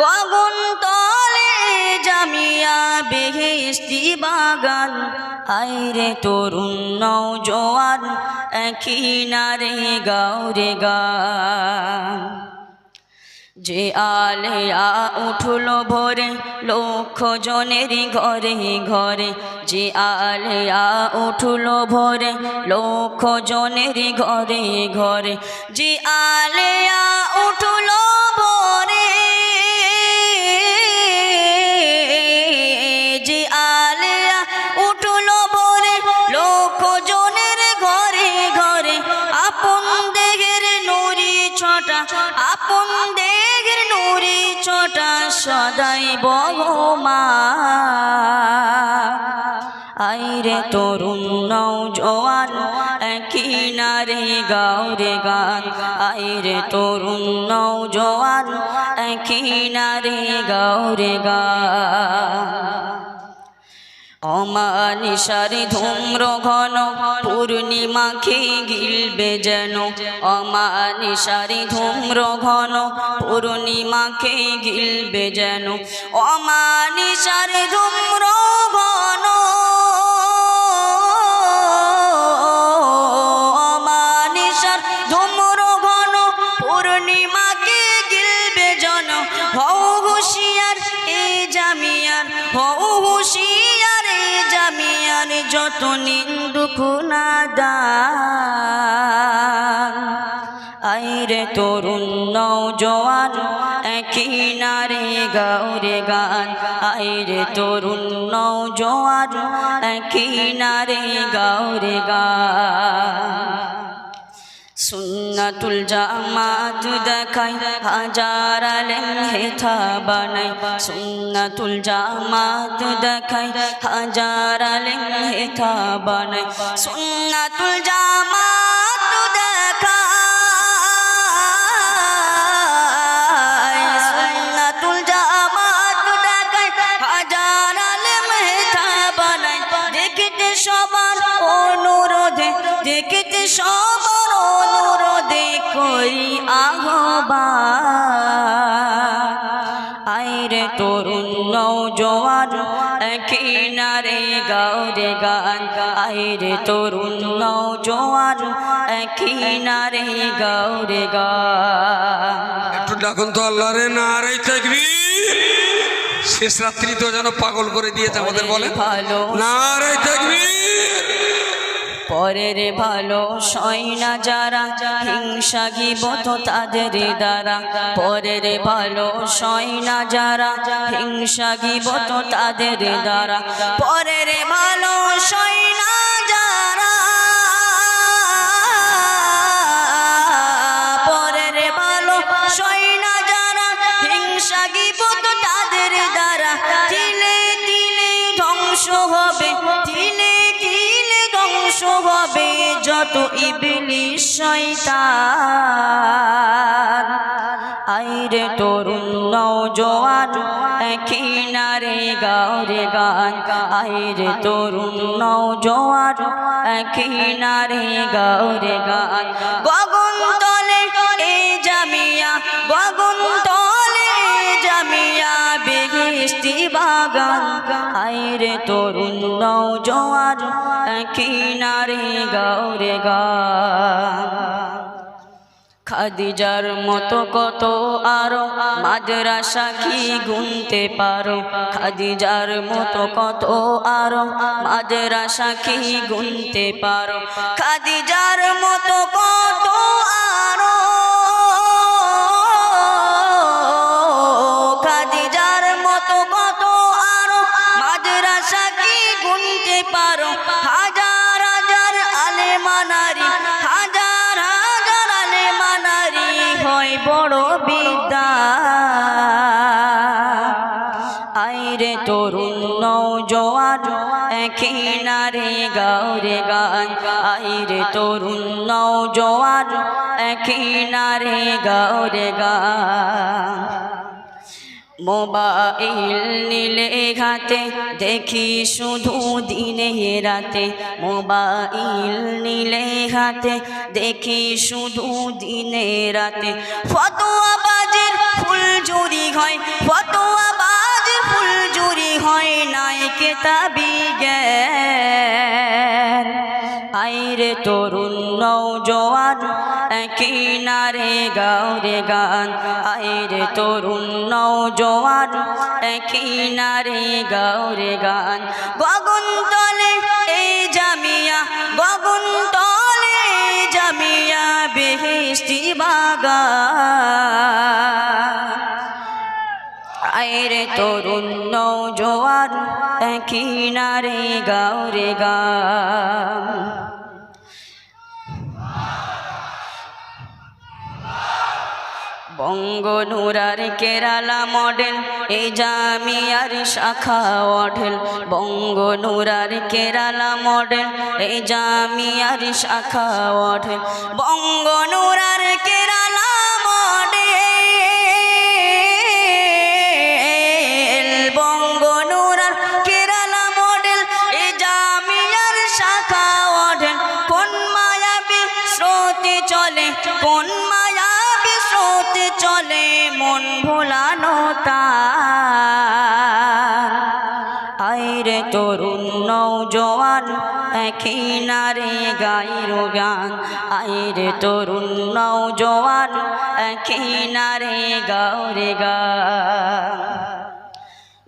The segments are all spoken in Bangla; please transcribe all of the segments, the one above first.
গগন তলে জামিয়া বেহেস্তি বাগান। আইরে তরুণ নৌজোয়ান একই নারে গাউরে গান। যে আলেয়া উঠল ভোরে লক্ষ জনের ঘরে ঘরে। যে আলেয়া উঠল ভোরে লক্ষ জনের ঘরে ঘরে। যে আলেয়া উঠল সদাই বহমা আইরে তরুণ নৌ জোয়ান, একই নারে গাউরে গান। আইরে তরুণ নৌ জোয়ান, একই নারে গাউরে গান। অমানিসারে ধূম্র ঘন পূর্ণিমাকে গিলবে যেন। অমানিসারি ধূম্র ঘন পূর্ণিমাকে গিলবে যেন। অমানিসারি ধূম্র ঘন নাদান আইরে তরুণ নৌজওয়ান একই নারে গৌরে গান। আইরে তরুণ নৌজওয়ান একই নারে গৌরে গান। সুন্নাতুল জামাত দেখাই হাজার আলেম হেথা বানাই সুন্নাতুল জামাত দেখাই হাজার আলেম হেথা বানাই সুন্নাতুল জামাত করি আহবা আইরে তরুণ নৌজওয়ান একই নারে গাউরে গান। আইরে তরুণ নৌজওয়ান একই নারে গাউরে গান। একটু ডাকুন তো আল্লাহ রে না রে থাকবি শেষ রাত্রি তো যেন পাগল করে দিয়েছে আমাদের বলে। ভালো। না রে থাকবি পরের ভালো সয়না যারা, হিংসা গিবত তাদের দ্বারা। পরের ভালো সয়না যারা, হিংসা গিবত তাদের দ্বারা। পরের ভালো সয়না যারা, পরের ভালো সয়না যারা, হিংসা গিবত তাদের দ্বারা। দিলে দিলে ধ্বংস হবে যত ইবলিশ শয়তান। আইরে তরুণ নৌজওয়ান একই নারে গাওরে গান। আইরে তরুণ নৌজওয়ান একই নারে গাওরে গান। গগন তলে এ জামিয়া, গগন তলে জামিয়া বেহেস্তি বাগান। আইরে তরুণ একই নারে গাওরে গান খাদিজার মতো কত আরও মাদ্রাসা কি গুনতে পারো? খাদিজার মতো কত আরও মাদ্রাসা কি গুনতে পারো? খাদিজার মতো কত আরও খাদিজার মতো কত পারো? আলেমানারি হাজার হাজার আলেমানারি হয় বড় বিদ্যা। আইরে তরুণ নৌজওয়ান একই নারে গাওরে গান। আইরে তরুণ নৌজওয়ান একই নারে গাওরে গান। মোবাইল নিলে ঘাতে দেখি শুধু দিনে রাতে। মোবাইল নিলে ঘাতে দেখি শুধু দিনে রাতে। ফতোয়া বাজের ফুল জুড়ি হয়, ফতোয়া বাজ ফুল জুরি হয় নাই কেতাবি জ্ঞান আইরে তরুণ নৌজোয়ান কিনারে গাওরে গান। আইরে তরুণ নৌজোয়ান কিনারে গাওরে গান। গগন তলে এই জামিয়া গগন তলে জামিয়া বেহেস্তি বাগান। আইরে তরুণ নৌজোয়ান কিনারে গাওরে গান। বঙ্গনুরার কেরালা মডেল, এই জামিয়ার শাখা অঢেল। বঙ্গনুরার কেরালা মডেল, এই জামিয়ার শাখা অঢেল। বঙ্গনুরার কেরালা মডেল, বঙ্গনুরার কেরালা মডেল, এই জামিয়ার শাখা অঢেল। কোন মায়াবী স্রোতে চলে, কোন স্রোতে চলে মন ভোলানো আইরে তরুণ নৌজওয়ান নারে গাইর গান। আইরে তরুণ নৌজওয়ান নারে গাউরে গান।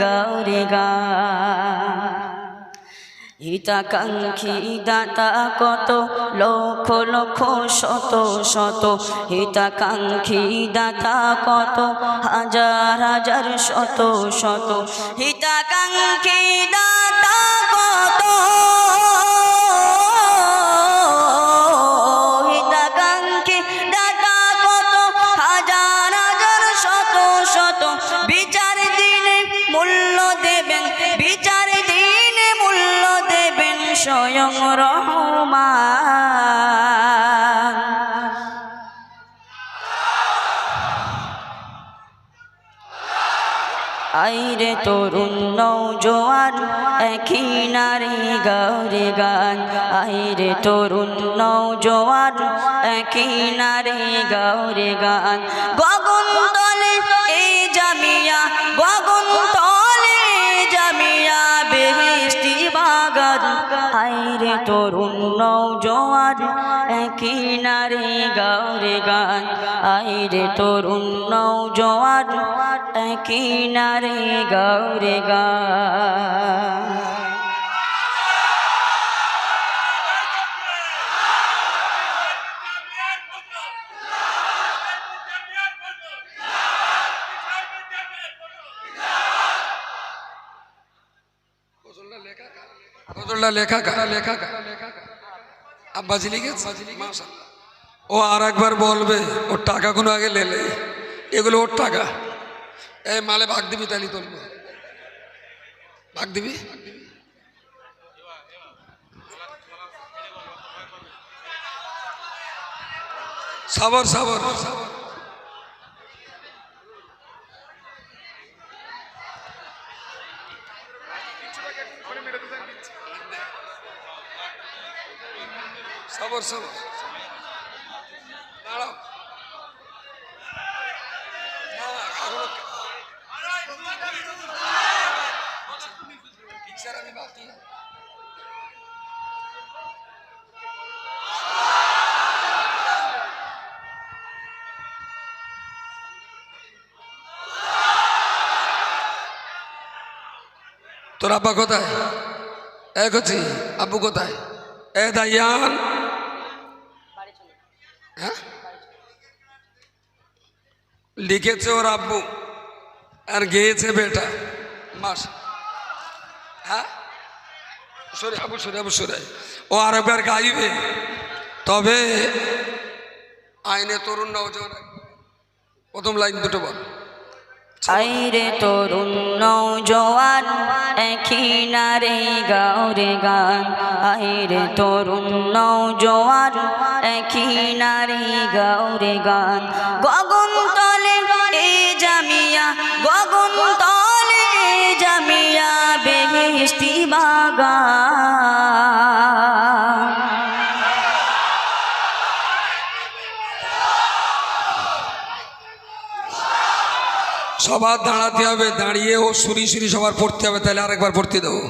গাওরে গান হিতাকাঙ্ক্ষী দাতা কত? লক্ষ লক্ষ, শত শত। হিতাকাঙ্ক্ষী দাতা কত? হাজার হাজার, শত শত। হিতাকাঙ্ক্ষী আইরে তরুণ নৌজোয়ান কিনারে গাওরে গান। আইরে তরুণ নৌজোয়ান কিনারে গাওরে গান। গগন তলে এই জামিয়া গগন তলে জামিয়া বেহেস্তি বাগান। আইরে তরুণ নৌজোয়ান কিনারে গাওরে গান। আইরে তরুণ নৌজোয়ান কিনারে গাওরে গান। লেখা লেখা কারা? আব্বাজি লিখেছে। ও আর একবার বলবে, ওর টাকা কোনো আগে লেলে এগুলো ওর টাকা। এই মালে ভাগ দিবি তালি তুলবো ভাগ দিবি? সাবর সাবর সাবর। বাকি। তোর আব্বা কোথায়? এ করছি আব্বু কোথায়? এ দাইয়ান। হ্যাঁ? লিখেছে ওর আব্বু। আর গেয়েছে বেটা। মাস। হ্যাঁ? সরে আবু সরে আবু, সরে। ও আরেকবার গাইবে। তবে আইনে তরুণ নওজোয়ান প্রথম লাইন দুটো বল। আইরে তরুণ নৌজোয়ান একই নারে গাওরে গান। আইরে তরুণ নৌজোয়ান একই নারে গাওরে গান। গগন তলে এ জামিয়া, গগন তলে জামিয়া বেহেস্তি বাগান। সবার দাঁড়াতে হবে, দাঁড়িয়ে ও সুরি সুরি সবার পড়তে হবে, তাহলে আরেকবার পড়তে দেবো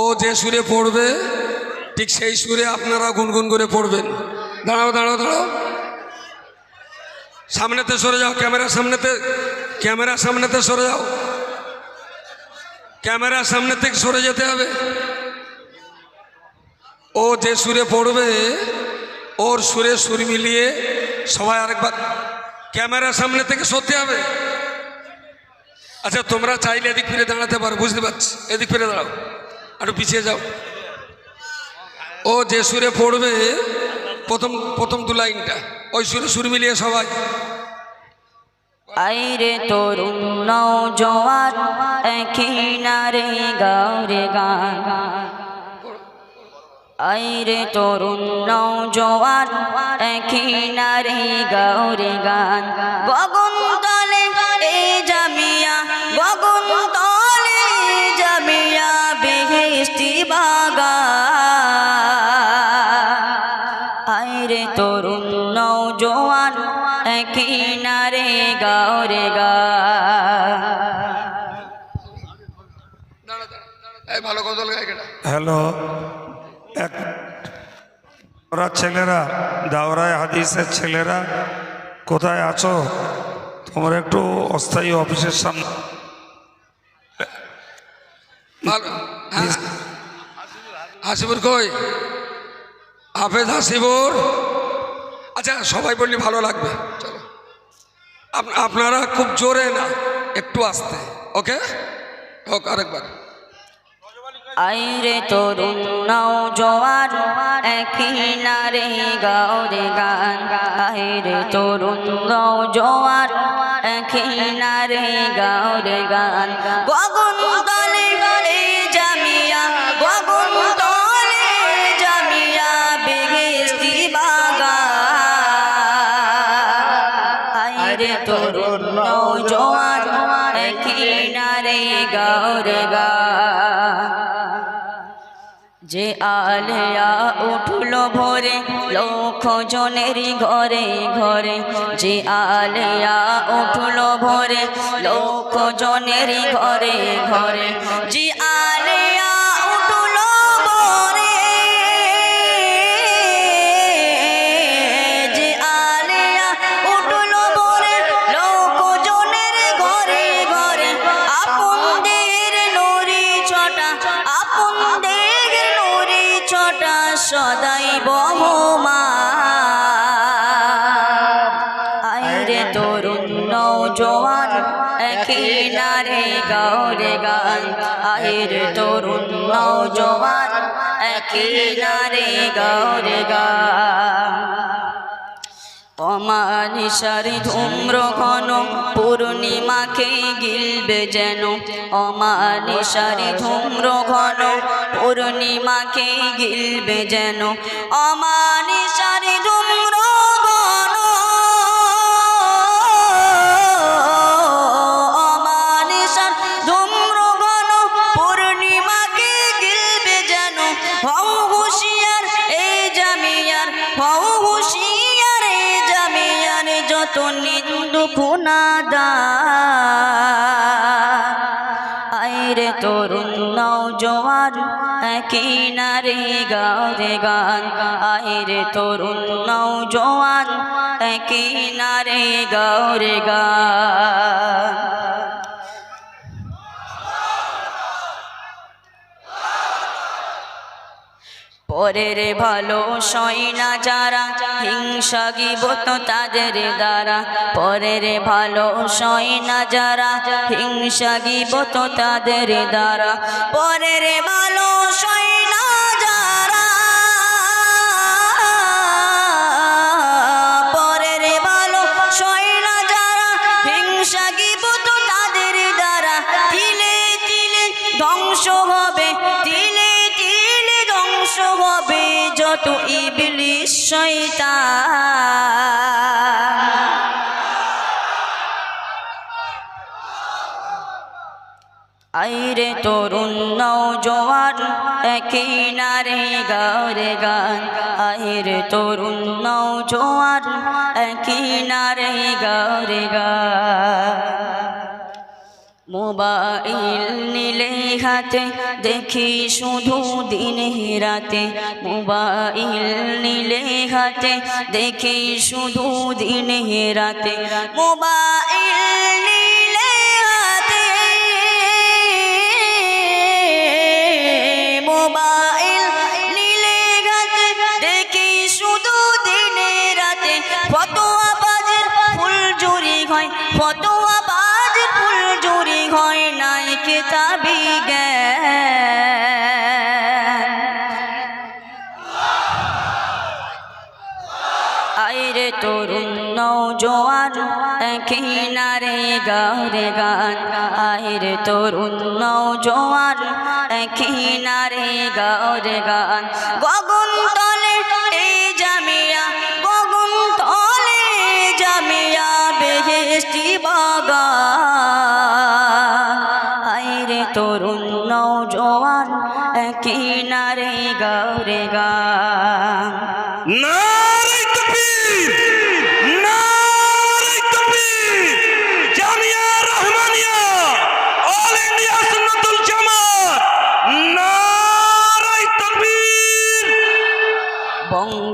ও যে সুরে পড়বে ঠিক সেই সুরে আপনারা গুনগুন করে পড়বেন। দাঁড়াও দাঁড়াও দাঁড়াও। সামনেতে সরে যাও ক্যামেরার সামনেতে ক্যামেরার সামনেতে সরে যাও। ক্যামেরার সামনে থেকে সরে যেতে হবে। ও যে সুরে পড়বে, ওর সুরে সুর মিলিয়ে সবাই আরেকবার ক্যামেরার সামনে থেকে সরতে হবে। আচ্ছা তোমরা চাইলে এদিক ফিরে দাঁড়াতে পারো, বুঝতে পারছি। এদিক ফিরে দাঁড়াও একটু পিছিয়ে যাও। ও যে সুরে পড়বে, প্রথম প্রথম দু লাইনটা, ওই সুরে সুর মিলিয়ে সবাই। আইরে তরুণ নৌজোয়ান একই নারে গাওরে গান। আইরে তরুণ নৌজোয়ান একই নারে গাওরে গান। গগন হ্যালো, এক ওরা ছেলেরা, দাওরায় হাদিসের ছেলেরা, কোথায় আছো? তোমরা একটু অস্থায়ী অফিসের সামনে। হ্যাঁ। হাসিবুর কই? হাফেজ হাসিবুর? আচ্ছা সবাই বললে ভালো লাগবে। চলো। আপনারা খুব জোরে না, একটু আসতে, ওকে? হোক, আরেকবার। আইরে তরুণ জোয়ার একিনারে গাওরে গান। আইরে তরুণ জোয়ার একিনারে গাওরে গান। গগন যে আলেয়া উঠল ভরে লক্ষ জনের ঘরে ঘরে। যে আলেয়া উঠল ভরে লক্ষ জনের ঘরে ঘরে। যে বহমা আইরে তরুণ নৌজোয়ান একই নারে গাওরে গান। আইরে তরুণ নৌজোয়ান একই নারে গাওরে গান। অমানিসার ধূম্র ঘন, পূর্ণিমাকে গিলবে যেন। অমানিসার ধুম্র ঘন পূর্ণিমাকে গিলবে যেন? অমানিসার একই নারে গাওরে গান আইরে তরুণ নৌজোয়ান একই নারে গাওরে গান। পরের ভালো সয় না যারা, হিংসা গিবত তাদের দ্বারা। পরের ভালো সয় না যারা, হিংসা গিবত তাদের দ্বারা। পরের ভালো ধ্বংস হবে তিলে তিলে ধ্বংস হবে, যত ইবলিশ শয়তান। আইরে তরুণ নৌজোয়ান একই নারে গারে গান। আইরে তরুণ নৌজোয়ান একই নারে গারে গান। মোবাইল নিলে হাতে দেখি শুধু দিন রাতে। মোবাইল নিলে হাতে দেখি শুধু দিন রাতে। মোবাইল একই নারে গারে গান আইরে তরুণ নৌজোয়ান একই নারে গারে গান। গগন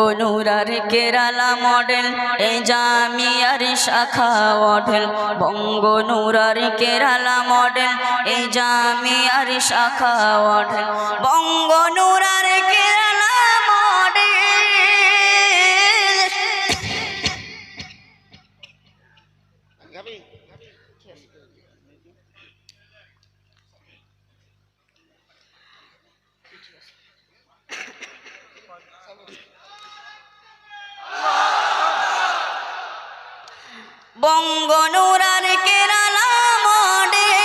বঙ্গনুরার কেরালা মডেল এ জামিয়ার শাখা মডেল বঙ্গনুরার কেরালা মডেল এ জামিয়ার শাখা মডেল বঙ্গনুরার কেরালা বঙ্গনুরার কেরালা মডেল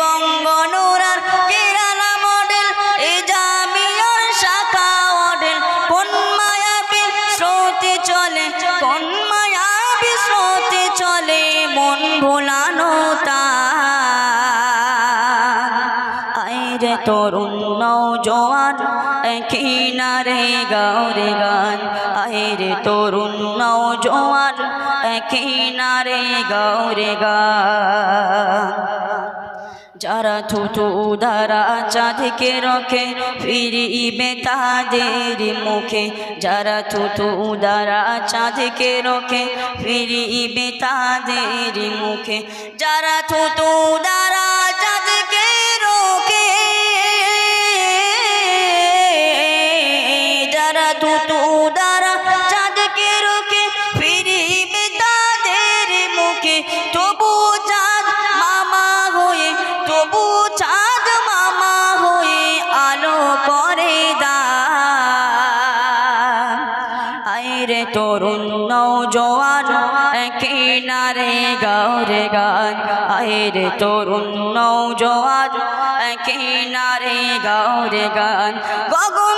বঙ্গনুরার কেরালা মডেল, এ জামিয়ার শাখা মডেল। কোন মায়াবী স্রোতে চলে কোন মায়াবী স্রোতে চলে মন ভোলানো তা। আইরে তরুণ নৌজোয়ান একই নারে গাওরে গান। আইরে তরুণ নৌজোয়ান একই নারে গাওরে গান। যারা থুতু দ্বারা চাঁদকে রখে, ফিরিবে তাদের মুখে। যারা থুতু দ্বারা চাঁদকে রখে, ফিরিবে তাদের মুখে। যারা থুতু দ্বারা চাঁদকে নৌজোয়ান কিনারে গৌরে গান। আইরে তরুণ নৌজোয়ান একই কিনারে গৌরে গান। গগন